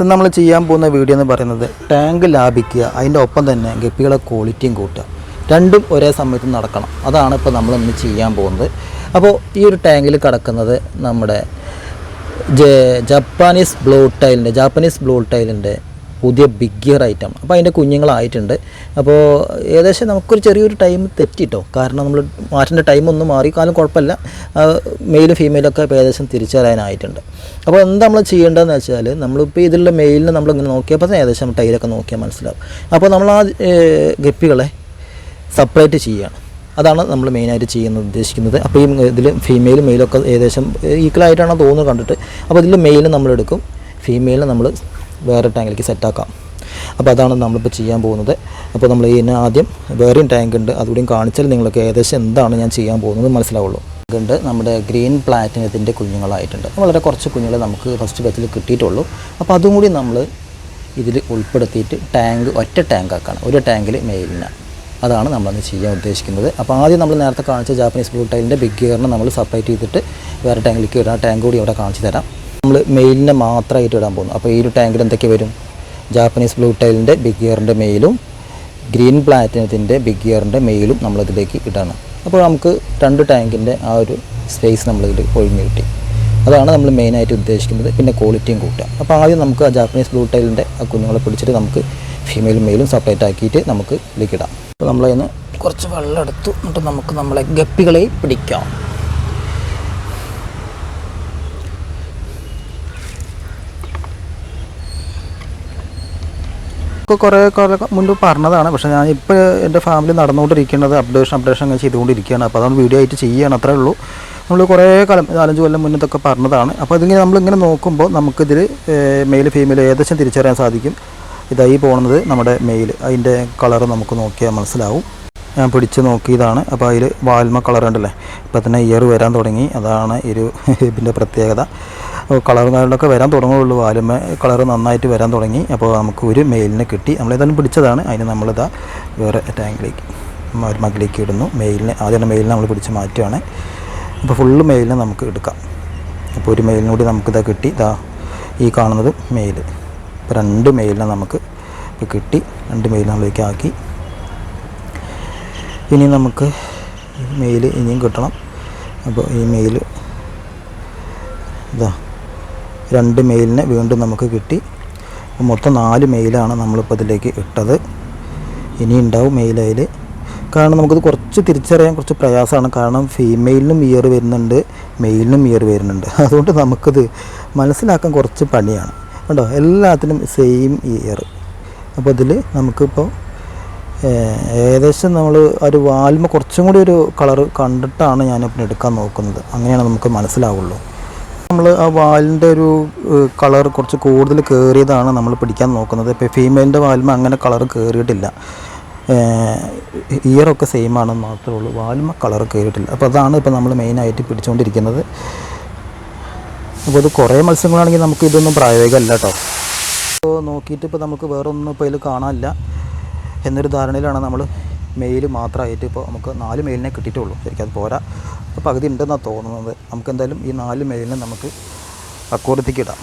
Friends നമ്മൾ ചെയ്യാൻ പോകുന്ന വീഡിയോ എന്ന് പറയുന്നത് ടാങ്ക് ലാഭിക്കുക അതിന്റെ ഒപ്പം തന്നെ ഗപ്പികളെ ക്വാളിറ്റിയും കൂട്ടുക. രണ്ടും ഒരേ സമയത്ത് നടക്കണം. അതാണ് ഇപ്പോൾ നമ്മൾ ഇന്ന് ചെയ്യാൻ പോകുന്നത്. അപ്പോൾ ഈ ഒരു ടാങ്കിൽ കിടക്കുന്നത് നമ്മുടെ ജപ്പാനീസ് ബ്ലൂ ടൈലിന്റെ ജാപ്പനീസ് ബ്ലൂ ടൈലിന്റെ പുതിയ ബിഗ്ഗിയർ ഐറ്റം അപ്പോൾ അതിന്റെ കുഞ്ഞുങ്ങളായിട്ടുണ്ട്. അപ്പോൾ ഏകദേശം നമുക്കൊരു ചെറിയൊരു ടൈം തെറ്റിട്ടോ. കാരണം നമ്മൾ മാറ്റിന്റെ ടൈം ഒന്നും മാറി കാലം കുഴപ്പമില്ല മെയിലും ഫീമെയിലൊക്കെ ഇപ്പോൾ ഏകദേശം തിരിച്ചറിയാനായിട്ടുണ്ട് അപ്പോൾ എന്താ നമ്മൾ ചെയ്യേണ്ടതെന്ന് വെച്ചാൽ നമ്മളിപ്പോൾ ഇതിലുള്ള മെയിലിനെ നമ്മളിങ്ങനെ നോക്കിയപ്പോൾ തന്നെ ഏകദേശം ടൈലൊക്കെ നോക്കിയാൽ മനസ്സിലാവും. അപ്പോൾ നമ്മൾ ആ ഗപ്പികളെ സെപ്പറേറ്റ് ചെയ്യുകയാണ് അതാണ് നമ്മൾ മെയിനായിട്ട് ചെയ്യുന്നത് ഉദ്ദേശിക്കുന്നത്. അപ്പോൾ ഈ ഇതിൽ ഫീമെയിലും മെയിലൊക്കെ ഏകദേശം ഈക്വലായിട്ടാണ് തോന്നുന്നത് കണ്ടിട്ട്. അപ്പോൾ ഇതിൽ മെയിലും നമ്മളെടുക്കും. ഫീമെയിലും നമ്മൾ വേറെ ടാങ്കിലേക്ക് സെറ്റാക്കാം അപ്പോൾ അതാണ് നമ്മളിപ്പോൾ ചെയ്യാൻ പോകുന്നത്. അപ്പോൾ നമ്മൾ ഇതിന് ആദ്യം വേറെയും ടാങ്ക് ഉണ്ട്. അതുകൂടിയും കാണിച്ചാൽ നിങ്ങൾക്ക് ഏകദേശം എന്താണ് ഞാൻ ചെയ്യാൻ പോകുന്നത് മനസ്സിലാവുള്ളൂ. ഉണ്ട്. നമ്മുടെ ഗ്രീൻ പ്ലാറ്റിനത്തിന്റെ കുഞ്ഞുങ്ങളായിട്ടുണ്ട്. വളരെ കുറച്ച് കുഞ്ഞുങ്ങളെ നമുക്ക് ഫസ്റ്റ് ബാച്ചിൽ കിട്ടിയിട്ടുള്ളൂ. അപ്പോൾ അതും കൂടി നമ്മൾ ഇതിൽ ഉൾപ്പെടുത്തിയിട്ട് ടാങ്ക് ഒറ്റ ടാങ്ക് ഒരു ടാങ്കിൽ മെയിലിന് അതാണ് നമ്മളന്ന് ചെയ്യാൻ ഉദ്ദേശിക്കുന്നത്. അപ്പോൾ ആദ്യം നമ്മൾ നേരത്തെ കാണിച്ച ജാപ്പനീസ് ബ്ലൂ ടൈലിന്റെ ബിഗ് ഗിയറിനെ നമ്മൾ സെപ്പറേറ്റ് ചെയ്തിട്ട് വേറെ ടാങ്കിലേക്ക് ഇടാം ടാങ്ക് കൂടി അവിടെ കാണിച്ചു തരാം. നമ്മൾ മെയിലിനെ മാത്രമായിട്ട് ഇടാൻ പോകുന്നു. അപ്പോൾ ഈ ഒരു ടാങ്കിൽ എന്തൊക്കെ വരും? ജാപ്പനീസ് ബ്ലൂ ടൈലിന്റെ ബിഗ് ഗിയറിന്റെ മെയിലും ഗ്രീൻ പ്ലാറ്റിനത്തിന്റെ ബിഗ് ഗിയറിന്റെ മെയിലും നമ്മളിതിലേക്ക് ഇടണം. അപ്പോൾ നമുക്ക് രണ്ട് ടാങ്കിന്റെ ആ ഒരു സ്പേസ് നമ്മളിതിൽ ഒഴിഞ്ഞു കിട്ടി. അതാണ് നമ്മൾ മെയിനായിട്ട് ഉദ്ദേശിക്കുന്നത്. പിന്നെ ക്വാളിറ്റിയും കൂട്ടുക. അപ്പോൾ ആദ്യം നമുക്ക് ആ ജാപ്പനീസ് ബ്ലൂ ടൈലിന്റെ ആ കുഞ്ഞുങ്ങളെ പിടിച്ചിട്ട് നമുക്ക് ഫീമെയിലും മെയിലും സെപ്പറേറ്റ് ആക്കിയിട്ട് നമുക്ക് ഇതിലേക്ക് ഇടാം. അപ്പോൾ നമ്മളതിന് കുറച്ച് വെള്ളം എടുത്തു. എന്നിട്ട് നമുക്ക് നമ്മളെ ഗപ്പികളെ പിടിക്കാം. ഇപ്പോൾ കുറേ കാലം മുൻപ് പറഞ്ഞതാണ്. പക്ഷേ ഞാൻ ഇപ്പോൾ എന്റെ ഫാമിലി നടന്നുകൊണ്ടിരിക്കുന്നത് അപ്ഡേഷൻ അപ്ഡേഷൻ അങ്ങനെ ചെയ്തുകൊണ്ടിരിക്കുകയാണ്. അപ്പോൾ അതാണ് വീഡിയോ ആയിട്ട് ചെയ്യുകയാണ്. അത്രേ ഉള്ളൂ. നമ്മൾ കുറേ കാലം നാലഞ്ച് കൊല്ലം മുന്നത്തൊക്കെ പറഞ്ഞതാണ്. അപ്പോൾ ഇതിങ്ങനെ നമ്മളിങ്ങനെ നോക്കുമ്പോൾ നമുക്കിതിൽ മെയിൽ ഫീമെയിൽ ഏകദേശം തിരിച്ചറിയാൻ സാധിക്കും. ഇതായി പോകുന്നത് നമ്മുടെ മെയിൽ അതിന്റെ കളർ നമുക്ക് നോക്കിയാൽ മനസ്സിലാവും. ഞാൻ പിടിച്ച് നോക്കിയതാണ്. അപ്പോൾ അതിൽ വാൽമ കളർ ഉണ്ടല്ലേ? ഇപ്പോൾ തന്നെ ഇയർ വരാൻ തുടങ്ങി. അതാണ് ഒരു ഇതിന്റെ പ്രത്യേകത. കളർ കാര്യങ്ങളൊക്കെ വരാൻ തുടങ്ങുള്ളൂ വാൽമ കളർ നന്നായിട്ട് വരാൻ തുടങ്ങി. അപ്പോൾ നമുക്ക് ഒരു മെയിലിനെ കിട്ടി. നമ്മളേതായാലും പിടിച്ചതാണ്. അതിന് നമ്മളിതാ വേറെ ടാങ്കിലേക്ക് ഒരു മകിലേക്ക് ഇടുന്നു. മെയിലിനെ ആദ്യം മെയിലിനെ നമ്മൾ പിടിച്ച് മാറ്റുകയാണ് അപ്പോൾ ഫുള്ള് മെയിലിനെ നമുക്ക് എടുക്കാം. അപ്പോൾ ഒരു മെയിലിനൂടി നമുക്കിതാ കിട്ടി. ഇതാ ഈ കാണുന്നത് മെയിൽ ഇപ്പോൾ രണ്ട് മെയിലിനെ നമുക്ക് കിട്ടി. രണ്ട് മെയിൽ നമ്മളിലേക്ക് ആക്കി ഇനി നമുക്ക് മെയിൽ ഇനിയും കിട്ടണം. അപ്പോൾ ഈ മെയിൽ ഇതാ രണ്ട് മെയിലിനെ വീണ്ടും നമുക്ക് കിട്ടി. മൊത്തം നാല് മെയിലാണ് നമ്മളിപ്പോൾ ഇതിലേക്ക് ഇട്ടത്. ഇനി ഉണ്ടാവും മെയിൽ അതിൽ കാരണം നമുക്കിത് കുറച്ച് തിരിച്ചറിയാൻ കുറച്ച് പ്രയാസമാണ്. കാരണം ഫീമെയിലിനും ഇയർ വരുന്നുണ്ട് മെയിലിനും ഇയർ വരുന്നുണ്ട്. അതുകൊണ്ട് നമുക്കിത് മനസ്സിലാക്കാൻ കുറച്ച് പണിയാണ്. കണ്ടോ? എല്ലാത്തിനും സെയിം ഇയർ അപ്പോൾ ഇതിൽ നമുക്കിപ്പോൾ ഏകദേശം നമ്മൾ ഒരു വാൽമ കുറച്ചും കൂടി ഒരു കളർ കണ്ടിട്ടാണ് ഞാനിപ്പോൾ എടുക്കാൻ നോക്കുന്നത്. അങ്ങനെയാണ് നമുക്ക് മനസ്സിലാവുള്ളൂ. നമ്മൾ ആ വാലിന്റെ ഒരു കളർ കുറച്ച് കൂടുതൽ കയറിയതാണ് നമ്മൾ പിടിക്കാൻ നോക്കുന്നത്. ഇപ്പോൾ ഫീമെയിലിന്റെ വാൽമ അങ്ങനെ കളർ കയറിയിട്ടില്ല. ഇയറൊക്കെ സെയിം ആണെന്ന് മാത്രമേ ഉള്ളൂ. വാൽമ കളർ കയറിയിട്ടില്ല. അപ്പോൾ അതാണ് ഇപ്പോൾ നമ്മൾ മെയിനായിട്ട് പിടിച്ചുകൊണ്ടിരിക്കുന്നത്. അപ്പോൾ ഇത് കുറേ മത്സ്യങ്ങളാണെങ്കിൽ നമുക്ക് ഇതൊന്നും പ്രായോഗികമല്ല കേട്ടോ. അപ്പോൾ നോക്കിയിട്ട് ഇപ്പോൾ നമുക്ക് വേറൊന്നും ഇപ്പോൾ ഇതിൽ കാണാനില്ല. എന്നൊരു ധാരണയിലാണ് നമ്മൾ മെയിൽ മാത്രമായിട്ട് ഇപ്പോൾ നമുക്ക് നാല് മെയിലിനെ കിട്ടിയിട്ടുള്ളൂ. ശരിക്കും അത് പോരാ. പകുതി ഉണ്ടെന്നാണ് തോന്നുന്നത്. നമുക്ക് എന്തായാലും ഈ നാല് മെയിലിനെ നമുക്ക് അക്കോടത്തേക്ക് ഇടാം.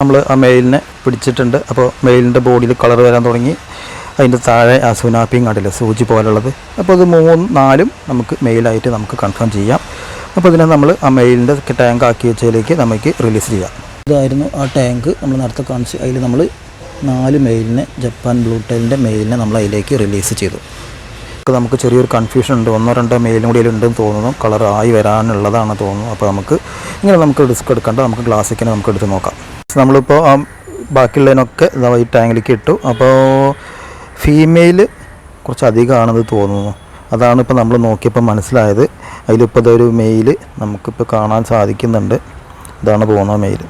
നമ്മൾ ആ മെയിലിനെ പിടിച്ചിട്ടുണ്ട്. അപ്പോൾ മെയിലിന്റെ ബോഡിയിൽ കളർ വരാൻ തുടങ്ങി. അതിന്റെ താഴെ ആ സുനാപ്പിയും കണ്ടില്ല സൂചി പോലുള്ളത്. അപ്പോൾ അത് മൂന്ന് നാലും നമുക്ക് മെയിലായിട്ട് നമുക്ക് കൺഫേം ചെയ്യാം. അപ്പോൾ ഇതിനെ നമ്മൾ ആ മെയിലിന്റെ ടാങ്ക് ആക്കി വെച്ചതിലേക്ക് നമുക്ക് റിലീസ് ചെയ്യാം. ഇതായിരുന്നു ആ ടാങ്ക് നമ്മൾ നേരത്തെ കാണിച്ച്. അതിൽ നമ്മൾ നാല് മെയിലിന് ജപ്പാൻ ബ്ലൂ ടൈലിന്റെ മെയിലിനെ നമ്മൾ അതിലേക്ക് റിലീസ് ചെയ്തു. നമുക്ക് ചെറിയൊരു കൺഫ്യൂഷൻ ഉണ്ട്. ഒന്നോ രണ്ടോ മെയിലും കൂടി ഉണ്ടെന്ന് തോന്നുന്നു. കളർ ആയി വരാനുള്ളതാണ് തോന്നുന്നു. അപ്പോൾ നമുക്ക് ഇങ്ങനെ നമുക്ക് റിസ്ക് എടുക്കേണ്ട. നമുക്ക് ക്ലാസ്സിക്കിനെ നമുക്ക് എടുത്ത് നോക്കാം. നമ്മളിപ്പോൾ ആ ബാക്കിയുള്ളതിനൊക്കെ ഈ ടാങ്കിലേക്ക് ഇട്ടു. അപ്പോൾ ഫീമെയിൽ കുറച്ച് അധികമാണെന്ന് തോന്നുന്നു. അതാണ് ഇപ്പോൾ നമ്മൾ നോക്കിയപ്പോൾ മനസ്സിലായത്. അതിലിപ്പോൾ ഇതൊരു മെയിൽ നമുക്കിപ്പോൾ കാണാൻ സാധിക്കുന്നുണ്ട്. ഇതാണ് പോകുന്ന മെയിൽ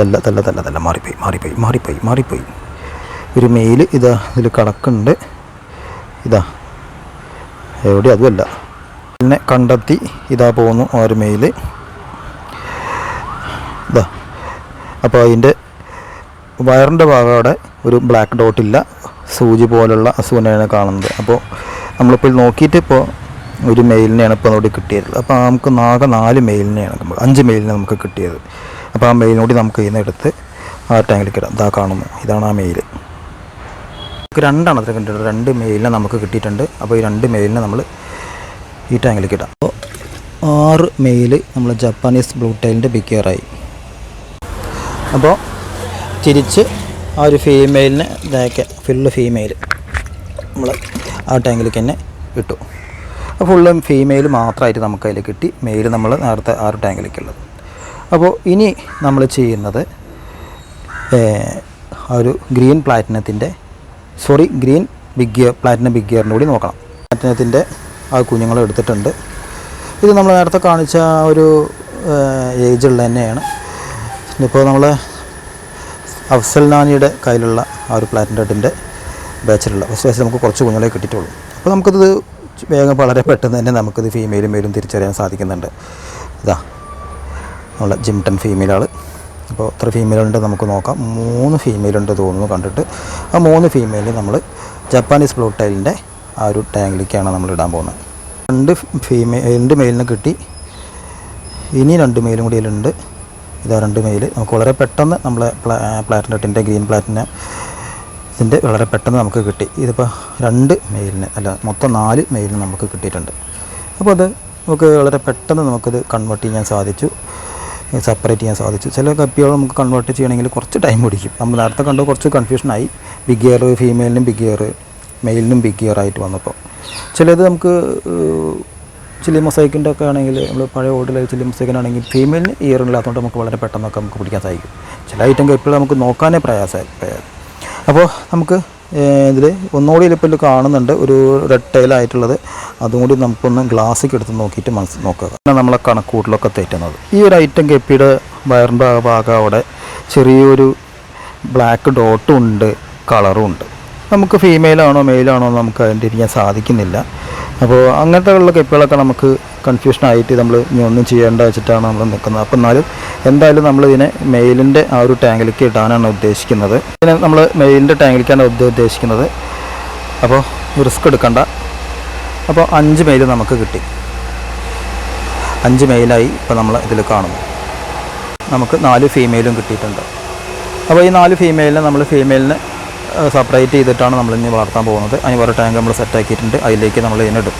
തല്ല തല്ല തല്ല തല്ല മാറിപ്പോയി മാറിപ്പോയി മാറിപ്പോയി മാറിപ്പോയി. ഒരു മെയിൽ ഇതാ ഇതിൽ കണക്കുണ്ട്. ഇതാ. എവിടെ അതുമല്ല. പിന്നെ കണ്ടെത്തി ഇതാ പോകുന്നു ആ ഒരു മെയിൽ ഇതാ. അപ്പോൾ അതിന്റെ വയറിന്റെ ഭാഗം ഒരു ബ്ലാക്ക് ഡോട്ടില്ല സൂചി പോലുള്ള അസുഖനെയാണ് കാണുന്നത്. അപ്പോൾ നമ്മളിപ്പോൾ നോക്കിയിട്ട് ഇപ്പോൾ ഒരു മെയിലിനെയാണ് ഇപ്പോൾ അവിടെ കിട്ടിയത്. അപ്പോൾ നമുക്ക് ആകെ നാല് മെയിലിനെയാണ് അഞ്ച് മെയിലിനെ നമുക്ക് കിട്ടിയത്. അപ്പോൾ ആ മെയിലിനോട് നമുക്ക് ഇതിൽ നിന്ന് എടുത്ത് ആ ടാങ്കിലേക്ക് ഇടാം. ഇതാ കാണുന്നു. ഇതാണ് ആ മെയിൽ നമുക്ക് രണ്ടാണ് അത്ര കിട്ടിയിട്ടുണ്ട് രണ്ട് മെയിലിനെ നമുക്ക് കിട്ടിയിട്ടുണ്ട്. അപ്പോൾ ഈ രണ്ട് മെയിലിനെ നമ്മൾ ഈ ടാങ്കിലേക്ക് ഇടാം. അപ്പോൾ ആറ് മെയിൽ നമ്മൾ ജപ്പാനീസ് ബ്ലൂ ടൈലിന്റെ ബിക്കറായി അപ്പോൾ തിരിച്ച് ആ ഒരു ഫീമെയിലിനെ ഇതാക്കിയ ഫുള്ള് ഫീമെയിൽ നമ്മൾ ആ ടാങ്കിലേക്ക് തന്നെ ഇട്ടു. അപ്പോൾ ഫുള്ളും ഫീമെയിൽ മാത്രമായിട്ട് നമുക്ക് അതിൽ കിട്ടി. മെയിൽ നമ്മൾ നേരത്തെ ആറ് ഒരു ടാങ്കിലേക്കുള്ളത് അപ്പോൾ ഇനി നമ്മൾ ചെയ്യുന്നത് ഒരു green പ്ലാറ്റിനത്തിന്റെ sorry green big ear platinum big ഗിയറിന്റെ കൂടി നോക്കണം. പ്ലാറ്റിനത്തിന്റെ ആ കുഞ്ഞുങ്ങൾ എടുത്തിട്ടുണ്ട്. ഇത് നമ്മൾ നേരത്തെ കാണിച്ച ഒരു ഏജുള്ള തന്നെയാണ്. ഇപ്പോൾ നമ്മൾ അഫ്സൽ നാനിയുടെ കയ്യിലുള്ള ആ ഒരു പ്ലാറ്റിനത്തിന്റെ ബാച്ചിലുള്ള ഫസ്റ്റ് ബാച്ചിൽ നമുക്ക് കുറച്ച് കുഞ്ഞുങ്ങളെ കിട്ടിയിട്ടുള്ളൂ. അപ്പോൾ നമുക്കിത് വേഗം വളരെ പെട്ടെന്ന് തന്നെ നമുക്കിത് ഫീമെയിലും മെയിലും തിരിച്ചറിയാൻ സാധിക്കുന്നുണ്ട്. ഇതാ. നമ്മളെ ജിംടൺ ഫീമെയിലാണ് അപ്പോൾ എത്ര ഫീമെയിലുണ്ട് നമുക്ക് നോക്കാം. മൂന്ന് ഫീമെയിലുണ്ട് തോന്നുന്നു കണ്ടിട്ട്. ആ മൂന്ന് ഫീമെയിൽ നമ്മൾ ജപ്പാനീസ് ബ്ലൂ ടൈലിന്റെ ആ ഒരു ടാങ്കിലേക്കാണ് നമ്മൾ ഇടാൻ പോകുന്നത്. രണ്ട് ഫീമെയിൽ രണ്ട് മെയിലിനെ കിട്ടി. ഇനി രണ്ട് മെയിലും കൂടി ഇതിലുണ്ട്. ഇതാ രണ്ട് മെയിൽ നമുക്ക് വളരെ പെട്ടെന്ന് നമ്മളെ പ്ലാ പ്ലാറ്റിനറ്റിന്റെ ഗ്രീൻ പ്ലാറ്റിന ഇതിന്റെ വളരെ പെട്ടെന്ന് നമുക്ക് കിട്ടി. ഇതിപ്പോൾ രണ്ട് മെയിലിന് അല്ല മൊത്തം നാല് മെയിലിന് നമുക്ക് കിട്ടിയിട്ടുണ്ട്. അപ്പോൾ അത് നമുക്ക് വളരെ പെട്ടെന്ന് നമുക്കിത് കൺവേർട്ട് ചെയ്യാൻ സാധിച്ചു. സെപ്പറേറ്റ് ചെയ്യാൻ സാധിച്ചു. ചില കപ്പികൾ നമുക്ക് കൺവേർട്ട് ചെയ്യണമെങ്കിൽ കുറച്ച് ടൈം പിടിക്കും. നമ്മൾ നേരത്തെ കണ്ടു കുറച്ച് കൺഫ്യൂഷനായി ബിഗ് ഇയർ ഫീമെയിലിനും ബിഗ് ഇയർ മെയിലിനും ബിഗ് ഇയർ ആയിട്ട് വന്നപ്പോൾ. ചിലത് നമുക്ക് ചില ചില്ലി മൊസൈക്കിന്റെ ഒക്കെ ആണെങ്കിൽ നമ്മൾ പഴയ ഓടിലെ ചില്ലി മൊസൈക്കിനാണെങ്കിൽ ഫീമെയിലിന് ഇയർ ഇല്ലാത്തതുകൊണ്ട് നമുക്ക് വളരെ പെട്ടെന്നൊക്കെ നമുക്ക് പിടിക്കാൻ സാധിക്കും. ചില ഐറ്റം കപ്പികൾ നമുക്ക് നോക്കാനേ പ്രയാസമായി. അപ്പോൾ നമുക്ക് ഇതിൽ ഒന്നുകൂടി ഇതിപ്പോൾ കാണുന്നുണ്ട്. ഒരു റെഡ് ടൈലായിട്ടുള്ളത് അതും കൂടി നമുക്കൊന്ന് ഗ്ലാസ്സിക്ക് എടുത്ത് നോക്കിയിട്ട് മനസ്സ് നോക്കുക. നമ്മളെ കണക്കൂട്ടിലൊക്കെ തെറ്റുന്നത്. ഈ ഒരു ഐറ്റം കെപ്പിയുടെ വയറിന്റെ ഭാഗം അവിടെ ചെറിയൊരു ബ്ലാക്ക് ഡോട്ടും ഉണ്ട് കളറും ഉണ്ട്. നമുക്ക് ഫീമെയിലാണോ മെയിലാണോ നമുക്ക് ഐഡന്റിഫിക്കാൻ സാധിക്കുന്നില്ല. അപ്പോൾ അങ്ങനത്തെ ഉള്ള കെപ്പുകളൊക്കെ നമുക്ക് കൺഫ്യൂഷൻ ആയിട്ട് നമ്മൾ ഇനി ഒന്നും ചെയ്യേണ്ട വെച്ചിട്ടാണ് നമ്മൾ നിൽക്കുന്നത്. അപ്പോൾ എന്നാലും എന്തായാലും നമ്മൾ ഇതിനെ മെയിലിന്റെ ആ ഒരു ടാങ്കിലേക്ക് ഇടാനാണ് ഉദ്ദേശിക്കുന്നത്. ഇതിനെ നമ്മൾ മെയിലിന്റെ ടാങ്കിലേക്കാണ് ഉദ്ദ- ഉദ്ദേശിക്കുന്നത്. അപ്പോൾ റിസ്ക് എടുക്കണ്ട. അപ്പോൾ അഞ്ച് മെയിൽ നമുക്ക് കിട്ടി. അഞ്ച് മെയിലായി ഇപ്പോൾ നമ്മൾ ഇതിൽ കാണുന്നു. നമുക്ക് നാല് ഫീമെയിലും കിട്ടിയിട്ടുണ്ട്. അപ്പോൾ ഈ നാല് ഫീമെയിലിനെ നമ്മൾ ഫീമെയിലിനെ സെപ്പറേറ്റ് ചെയ്തിട്ടാണ് നമ്മൾ ഇനി വളർത്താൻ പോകുന്നത്. അതിന് വേറെ ടാങ്ക് നമ്മൾ സെറ്റാക്കിയിട്ടുണ്ട് അതിലേക്ക് നമ്മൾ ഇതിനിടും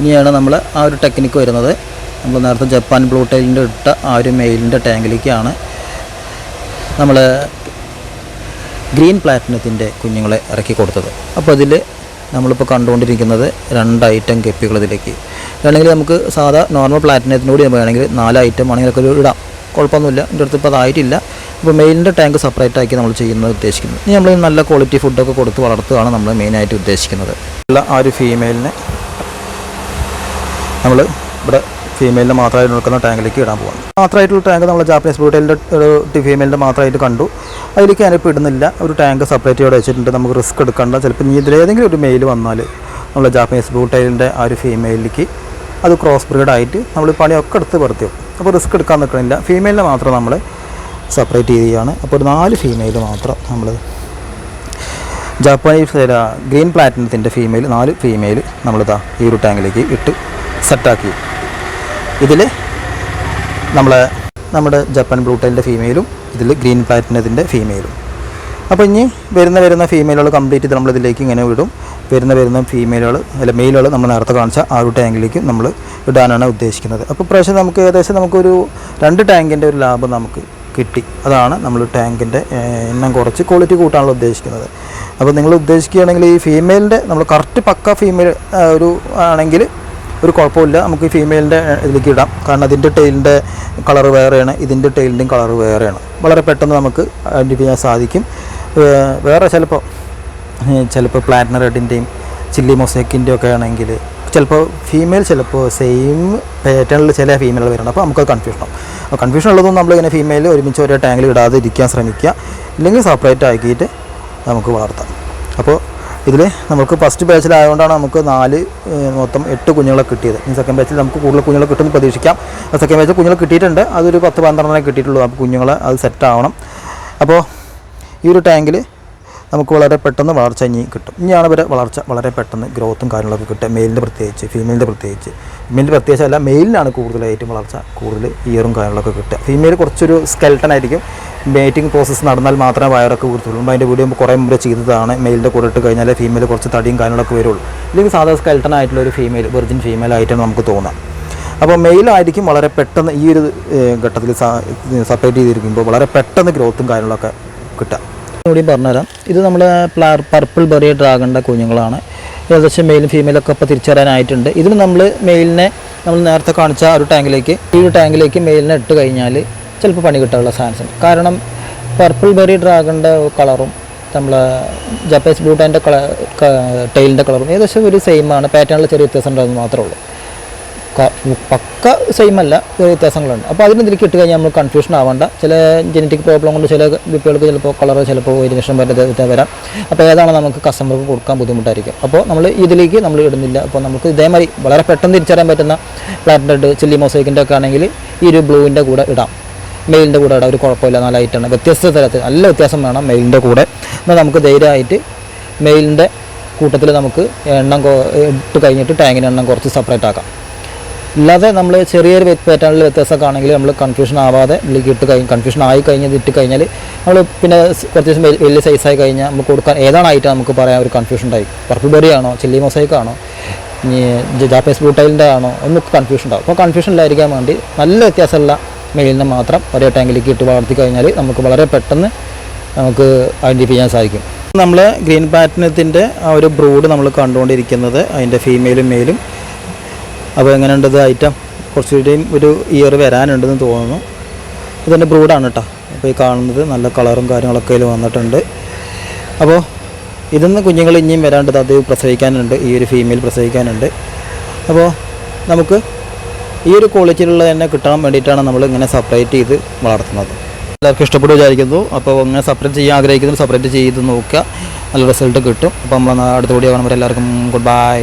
ഇനിയാണ് നമ്മൾ ആ ഒരു ടെക്നിക്ക് വരുന്നത്. നമ്മൾ നേരത്തെ ജപ്പാൻ ബ്ലൂ ടൈലിന്റെ ഇട്ട ആ ഒരു മെയിലിന്റെ ടാങ്കിലേക്കാണ് നമ്മൾ ഗ്രീൻ പ്ലാറ്റിനത്തിന്റെ കുഞ്ഞുങ്ങളെ ഇറക്കി കൊടുത്തത്. അപ്പോൾ അതിൽ നമ്മളിപ്പോൾ കണ്ടുകൊണ്ടിരിക്കുന്നത് രണ്ട് ഐറ്റം കെപ്പികൾ ഇതിലേക്ക്. വേണമെങ്കിൽ നമുക്ക് സാധാ നോർമൽ പ്ലാറ്റിനത്തിനോട് വേണമെങ്കിൽ നാല് ഐറ്റം ആണെങ്കിലൊക്കെ ഒക്കെ ഇടാം. കുഴപ്പമൊന്നുമില്ല. എന്റെ അടുത്ത് ഇപ്പോൾ അതായിട്ടില്ല. അപ്പോൾ മെയിലിന്റെ ടാങ്ക് സെപ്പറേറ്റ് ആക്കി നമ്മൾ ചെയ്യുന്നത് ഉദ്ദേശിക്കുന്നത്. ഇനി നമ്മൾ നല്ല ക്വാളിറ്റി ഫുഡൊക്കെ കൊടുത്ത് വളർത്തുകയാണ് നമ്മൾ മെയിനായിട്ട് ഉദ്ദേശിക്കുന്നത്. ഉള്ള ആ ഒരു ഫീമെയിലിനെ നമ്മൾ ഇവിടെ ഫീമെയിലിന് മാത്രമായിട്ട് നിൽക്കുന്ന ടാങ്കിലേക്ക് ഇടാൻ പോകണം മാത്രമായിട്ടുള്ള ടാങ്ക് നമ്മൾ ജാപ്പനീസ് ബ്യൂട്ടലിന്റെ ഒരു ഫീമെയിലിന്റെ മാത്രമായിട്ട് കണ്ടു. അതിലേക്ക് ഞാനിപ്പോൾ ഇടുന്നില്ല. ഒരു ടാങ്ക് സെപ്പറേറ്റ് ഇവിടെ വെച്ചിട്ടുണ്ട്. നമുക്ക് റിസ്ക് എടുക്കണ്ട. ചിലപ്പോൾ ഇനി ഇതിലേതെങ്കിലും ഒരു മെയിൽ വന്നാൽ നമ്മൾ ജാപ്പനീസ് ബ്യൂട്ടലിന്റെ ആ ഒരു ഫീമെയിലിലേക്ക് അത് ക്രോസ് ബ്രീഡായിട്ട് നമ്മൾ പണിയൊക്കെ എടുത്ത് വെറുതെയോ അപ്പോൾ റിസ്ക് എടുക്കാൻ നിൽക്കണില്ല. ഫീമെയിലിനെ മാത്രം നമ്മൾ സെപ്പറേറ്റ് ചെയ്യുകയാണ്. അപ്പോൾ ഒരു നാല് ഫീമെയിൽ മാത്രം നമ്മൾ ജാപ്പനീസ് ഗ്രീൻ പ്ലാറ്റിനത്തിന്റെ ഫീമെയിൽ നാല് ഫീമെയിൽ നമ്മളിതാ ഈ ഒരു ടാങ്കിലേക്ക് ഇട്ട് സെറ്റാക്കി. ഇതിൽ നമ്മളെ നമ്മുടെ ജപ്പാൻ ബ്ലൂട്ടൈലിന്റെ ഫീമെയിലും ഇതിൽ ഗ്രീൻ പ്ലാറ്റിനത്തിന്റെ ഫീമെയിലും. അപ്പോൾ ഇനി വരുന്ന വരുന്ന ഫീമെയിലുകൾ കംപ്ലീറ്റ് ചെയ്ത് നമ്മളിതിലേക്ക് ഇങ്ങനെ വിടും. വരുന്ന വരുന്ന ഫീമെയിലുകൾ അല്ല മെയിലുകൾ നമ്മൾ നേരത്തെ കാണിച്ച ആ ഒരു ടാങ്കിലേക്ക് നമ്മൾ ഇടാനാണ് ഉദ്ദേശിക്കുന്നത്. അപ്പോൾ പ്രാവശ്യം നമുക്ക് ഏകദേശം നമുക്കൊരു രണ്ട് ടാങ്കിന്റെ ഒരു ലാഭം നമുക്ക് കിട്ടി. അതാണ് നമ്മൾ ടാങ്കിന്റെ എണ്ണം കുറച്ച് ക്വാളിറ്റി കൂട്ടാനുള്ള ഉദ്ദേശിക്കുന്നത്. അപ്പോൾ നിങ്ങൾ ഉദ്ദേശിക്കുകയാണെങ്കിൽ ഈ ഫീമെയിലിന്റെ നമ്മൾ കറക്റ്റ് പക്ക ഫീമെയിൽ ഒരു ആണെങ്കിൽ ഒരു കുഴപ്പമില്ല. നമുക്ക് ഈ ഫീമെയിലിന്റെ ഇതിലേക്ക് ഇടാം. കാരണം അതിന്റെ ടെയിലിന്റെ കളർ വേറെയാണ് ഇതിന്റെ ടെയിലിന്റെയും കളർ വേറെയാണ്. വളരെ പെട്ടെന്ന് നമുക്ക് ഐഡന്റിഫൈ ചെയ്യാൻ സാധിക്കും. വേറെ ചിലപ്പോൾ ചിലപ്പോൾ പ്ലാറ്റിന റെഡിന്റെയും ചില്ലി മൊസൈക്കിന്റെ ഒക്കെ ആണെങ്കിൽ ചിലപ്പോൾ ഫീമെയിൽ ചിലപ്പോൾ സെയിം പാറ്റേണിൽ ചില ഫീമെയിൽ വരുന്നുണ്ട്. അപ്പോൾ നമുക്ക് കൺഫ്യൂഷൻ ആവും അപ്പോൾ കൺഫ്യൂഷൻ ഉള്ളതൊന്നും നമ്മളിങ്ങനെ ഫീമെയിൽ ഒരുമിച്ച് ഒരേ ടാങ്കിൽ ഇടാതെ ഇരിക്കാൻ ശ്രമിക്കുക. ഇല്ലെങ്കിൽ സെപ്പറേറ്റ് ആക്കിയിട്ട് നമുക്ക് വളർത്താം. അപ്പോൾ ഇതിൽ നമുക്ക് ഫസ്റ്റ് ബാച്ചിലായതുകൊണ്ടാണ് നമുക്ക് നാല് മൊത്തം എട്ട് കുഞ്ഞുങ്ങളെ കിട്ടിയത്. ഈ സെക്കൻഡ് ബാച്ചിൽ നമുക്ക് കൂടുതൽ കുഞ്ഞുങ്ങളെ കിട്ടുമെന്ന് പ്രതീക്ഷിക്കാം. സെക്കൻഡ് ബാച്ചിൽ കുഞ്ഞുങ്ങൾ കിട്ടിയിട്ടുണ്ട്. അതൊരു പത്ത് പന്ത്രണ്ടെണ്ണേ കിട്ടിയിട്ടുള്ളൂ. അപ്പോൾ കുഞ്ഞുങ്ങളെ അത് സെറ്റ് ആവണം. അപ്പോൾ ഈ ഒരു ടാങ്കിൽ നമുക്ക് വളരെ പെട്ടെന്ന് വളർച്ച ഇനി കിട്ടും. ഇനിയാണ് ഇവരെ വളർച്ച വളരെ പെട്ടെന്ന് ഗ്രോത്തും കാര്യങ്ങളൊക്കെ കിട്ടുക. മെയിലിന്റെ പ്രത്യേകിച്ച് ഫീമെയിലിന്റെ പ്രത്യേകിച്ച്. ഫീമെയിലിന്റെ പ്രത്യേകിച്ച് അല്ല മെയിലിനാണ് കൂടുതലായിട്ടും വളർച്ച കൂടുതൽ ഇയറും കാര്യങ്ങളൊക്കെ കിട്ടുക. ഫീമെയിൽ കുറച്ചൊരു സ്കെൽട്ടൺ ആയിരിക്കും. മേറ്റിംഗ് പ്രോസസ്സ് നടന്നാൽ മാത്രമേ വയറൊക്കെ കൂടുതലുള്ളൂ അതിന്റെ വീഡിയോ കുറേ മുമ്പ് ചെയ്തതാണ്. മെയിലിന്റെ കൂടെ ഇട്ട് കഴിഞ്ഞാൽ ഫീമെയിൽ കുറച്ച് തടിയും കാര്യങ്ങളൊക്കെ വരുള്ളൂ. ഇല്ലെങ്കിൽ സാധാ സ്കെൽട്ടൺ ആയിട്ടുള്ള ഒരു ഫീമെയിൽ വെർജിൻ ഫീമെയിൽ ആയിട്ടാണ് നമുക്ക് തോന്നാം. അപ്പോൾ മെയിലായിരിക്കും വളരെ പെട്ടെന്ന് ഈ ഒരു ഘട്ടത്തിൽ സെപ്പറേറ്റ് ചെയ്തിരിക്കുമ്പോൾ വളരെ പെട്ടെന്ന് ഗ്രോത്തും കാര്യങ്ങളൊക്കെ കിട്ടുക. കൂടി പറഞ്ഞുതരാം. ഇത് നമ്മൾ പർപ്പിൾ ബെറിയ ഡ്രാഗണിന്റെ കുഞ്ഞുങ്ങളാണ്. ഏകദേശം മെയിലും ഫീമെയിലും ഫീമെയിലൊക്കെ ഇപ്പോൾ തിരിച്ചറിയാനായിട്ടുണ്ട്. ഇതിന് നമ്മൾ മെയിലിനെ നമ്മൾ നേരത്തെ കാണിച്ച ഒരു ടാങ്കിലേക്ക് ഈ ഒരു ടാങ്കിലേക്ക് മെയിലിനെ ഇട്ട് കഴിഞ്ഞാൽ ചിലപ്പോൾ പണി കിട്ടാനുള്ള ചാൻസ് ഉണ്ട്. കാരണം പർപ്പിൾ ബെറി ഡ്രാഗണിന്റെ കളറും നമ്മൾ ജപ്പാനീസ് ബ്ലൂട്ടൈന്റെ കളർ ടൈലിന്റെ കളറും ഏകദേശം ഒരു സെയിമാണ് പാറ്റേണിൽ ചെറിയ വ്യത്യാസം ഉണ്ടെന്ന് മാത്രമേ ഉള്ളൂ. പക്ക സെയിം അല്ല വ്യത്യാസങ്ങളുണ്ട്. അപ്പോൾ അതിനെതിരെ ഇട്ട് കഴിഞ്ഞാൽ നമ്മൾ കൺഫ്യൂഷൻ ആവേണ്ട. ചില ജനറ്റിക് പ്രോബ്ലം കൊണ്ട് ചില കുട്ടികൾക്ക് ചിലപ്പോൾ കളർ ചിലപ്പോൾ വേരിയേഷൻ വരാതെ വരാം. അപ്പോൾ ഏതാണ് നമുക്ക് കസ്റ്റമർക്ക് കൊടുക്കാൻ ബുദ്ധിമുട്ടായിരിക്കും? അപ്പോൾ നമ്മൾ ഇതിലേക്ക് നമ്മൾ ഇടുന്നില്ല. അപ്പോൾ നമുക്ക് ഇതേമാതിരി വളരെ പെട്ടെന്ന് തിരിച്ചറിയാൻ പറ്റുന്ന ഫ്ലാറ്റ് ചില്ലി മൊസൈക്കിന്റെ ഒക്കെ ആണെങ്കിൽ ഈ ഒരു ബ്ലൂവിന്റെ കൂടെ ഇടാം. മെയിലിന്റെ കൂടെ ഇടാം. ഒരു കുഴപ്പമില്ല നല്ല ഐറ്റാണ് വ്യത്യസ്ത തരത്തിൽ നല്ല വ്യത്യാസം വേണം മെയിലിന്റെ കൂടെ. എന്നാൽ നമുക്ക് ധൈര്യമായിട്ട് മെയിലിന്റെ കൂട്ടത്തിൽ നമുക്ക് എണ്ണം ഇട്ട് കഴിഞ്ഞിട്ട് ടാങ്കിന് എണ്ണം കുറച്ച് സെപ്പറേറ്റ് ആക്കാം. അല്ലാതെ നമ്മൾ ചെറിയൊരു പാറ്റേണിൽ വ്യത്യാസമൊക്കെ ആണെങ്കിൽ നമ്മൾ കൺഫ്യൂഷൻ ആവാതെ ഇതിലേക്ക് ഇട്ട് കഴിഞ്ഞ് കൺഫ്യൂഷൻ ആയി കഴിഞ്ഞത് ഇട്ട് കഴിഞ്ഞാൽ നമ്മൾ പിന്നെ കുറച്ച് ദിവസം വലിയ- സൈസായി കഴിഞ്ഞാൽ നമുക്ക് കൊടുക്കാൻ ഏതാണ് ഐറ്റം നമുക്ക് പറയാൻ ഒരു കൺഫ്യൂഷൻ ഉണ്ടായി? പർപ്പിൾ ബെറി ആണോ? ചില്ലി മൊസൈക്ക് ആണോ? ഇനി ജാപ്പനീസ് ബ്ലൂട്ടൈലിന്റെ ആണോ? ഒന്നും കൺഫ്യൂഷൻ ഉണ്ടാവും. അപ്പോൾ കൺഫ്യൂഷൻ ഇല്ലായിരിക്കാൻ വേണ്ടി നല്ല വ്യത്യാസമുള്ള മെയിലിനെ മാത്രം ഒരേ ടാങ്കിലേക്ക് ഇട്ട് വളർത്തി കഴിഞ്ഞാൽ നമുക്ക് വളരെ പെട്ടെന്ന് നമുക്ക് ഐഡന്റിഫൈ ചെയ്യാൻ സാധിക്കും. നമ്മൾ ഗ്രീൻ പാറ്റനത്തിന്റെ ആ ഒരു ബ്രൂഡ് നമ്മൾ കണ്ടുകൊണ്ടിരിക്കുന്നത് അതിന്റെ ഫീമെയിലും മെയിലും അപ്പോൾ എങ്ങനെയുണ്ട് ഇത് ഐറ്റം കുറച്ചുകൂടിയും ഒരു ഇയർ വരാനുണ്ടെന്ന് തോന്നുന്നു. ഇതിന്റെ ബ്രൂഡാണ് കേട്ടോ. അപ്പോൾ ഈ കാണുന്നത് നല്ല കളറും കാര്യങ്ങളൊക്കെ ഇതിൽ വന്നിട്ടുണ്ട്. അപ്പോൾ ഇതിന്ന് കുഞ്ഞുങ്ങൾ ഇനിയും വരാണ്ട് അത് പ്രസവിക്കാനുണ്ട്. ഈ ഒരു ഫീമെയിൽ പ്രസവിക്കാനുണ്ട്. അപ്പോൾ നമുക്ക് ഈ ഒരു ക്വാളിറ്റിയിലുള്ള തന്നെ കിട്ടാൻ വേണ്ടിയിട്ടാണ് നമ്മൾ ഇങ്ങനെ സെപ്പറേറ്റ് ചെയ്ത് വളർത്തുന്നത്. എല്ലാവർക്കും ഇഷ്ടപ്പെട്ടു വിചാരിക്കുന്നു. അപ്പോൾ ഇങ്ങനെ സെപ്പറേറ്റ് ചെയ്യാൻ ആഗ്രഹിക്കുന്നു സെപ്പറേറ്റ് ചെയ്ത് നോക്കുക. നല്ല റിസൾട്ട് കിട്ടും. അപ്പോൾ നമ്മൾ അടുത്ത വീഡിയോ കാണുമ്പോൾ എല്ലാവർക്കും ഗുഡ് ബൈ